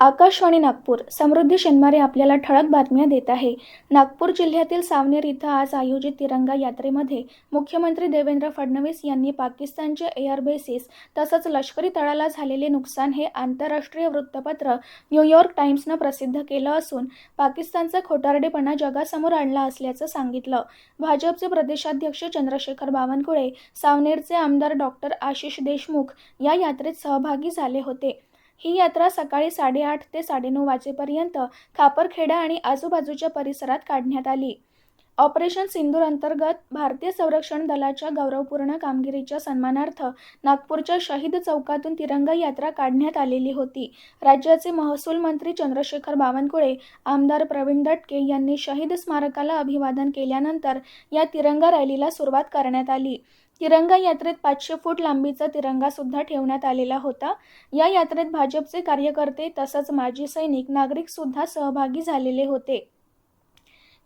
आकाशवाणी नागपूर. समृद्धी शेनमारे आपल्याला ठळक बातम्या देत आहे. नागपूर जिल्ह्यातील सावनेर इथं आज आयोजित तिरंगा यात्रेमध्ये मुख्यमंत्री देवेंद्र फडणवीस यांनी पाकिस्तानचे एअर बेसिस तसंच लष्करी तळाला झालेले नुकसान हे आंतरराष्ट्रीय वृत्तपत्र न्यूयॉर्क टाइम्सनं प्रसिद्ध केलं असून पाकिस्तानचा खोटारडेपणा जगासमोर आणला असल्याचं सांगितलं. भाजपचे प्रदेशाध्यक्ष चंद्रशेखर बावनकुळे सावनेरचे आमदार डॉक्टर आशिष देशमुख या यात्रेत सहभागी झाले होते. ही यात्रा सकाळी साडेआठ ते साडेनऊ वाजेपर्यंत खापरखेडा आणि आजूबाजूच्या परिसरात काढण्यात आली. ऑपरेशन सिंदूर अंतर्गत भारतीय संरक्षण दलाच्या गौरवपूर्ण कामगिरीच्या सन्मानार्थ नागपूरच्या शहीद चौकातून तिरंगा यात्रा काढण्यात आलेली होती. राज्याचे महसूल मंत्री चंद्रशेखर बावनकुळे आमदार प्रवीण दटके यांनी शहीद स्मारकाला अभिवादन केल्यानंतर या तिरंगा रॅलीला सुरुवात करण्यात आली. तिरंगा यात्रेत पाचशे फूट लांबीचा तिरंगा सुद्धा ठेवण्यात आलेला होता. या यात्रेत भाजपचे कार्यकर्ते तसंच माजी सैनिक नागरिक सुद्धा सहभागी झालेले होते.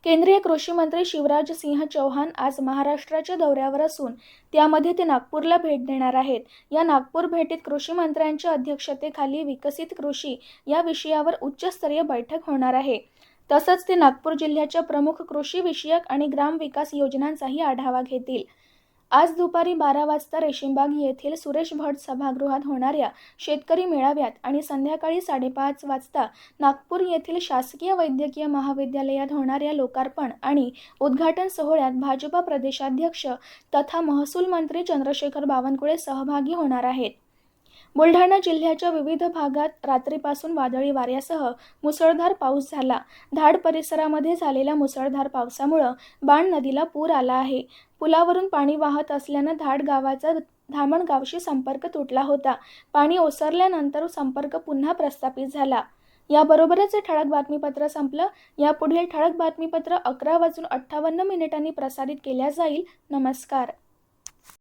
केंद्रीय कृषी मंत्री शिवराज सिंह चौहान आज महाराष्ट्राच्या दौऱ्यावर असून त्यामध्ये ते नागपूरला भेट देणार आहेत. या नागपूर भेटीत कृषी मंत्र्यांच्या अध्यक्षतेखाली विकसित कृषी या विषयावर उच्चस्तरीय बैठक होणार आहे. तसंच ते नागपूर जिल्ह्याच्या प्रमुख कृषी विषयक आणि ग्राम विकास योजनांचाही आढावा घेतील. आज दुपारी बारा वाजता रेशीमबाग येथील सुरेश भट सभागृहात होणाऱ्या शेतकरी मेळाव्यात आणि संध्याकाळी साडेपाच वाजता नागपूर येथील शासकीय वैद्यकीय महाविद्यालयात होणाऱ्या लोकार्पण आणि उद्घाटन सोहळ्यात भाजपा प्रदेशाध्यक्ष तथा महसूल मंत्री चंद्रशेखर बावनकुळे सहभागी होणार आहेत. बुलढाणा जिल्ह्याच्या विविध भागात रात्रीपासून वादळी वाऱ्यासह मुसळधार पाऊस झाला. धाड परिसरामध्ये झालेल्या मुसळधार पावसामुळं बाण नदीला पूर आला आहे. पुलावरून पाणी वाहत असल्यानं धाड गावाचा धामणगावशी संपर्क तुटला होता. पाणी ओसरल्यानंतर संपर्क पुन्हा प्रस्थापित झाला. याबरोबरच हे ठळक बातमीपत्र संपलं. यापुढील ठळक बातमीपत्र अकरा वाजून अठ्ठावन्न मिनिटांनी प्रसारित केल्या जाईल. नमस्कार.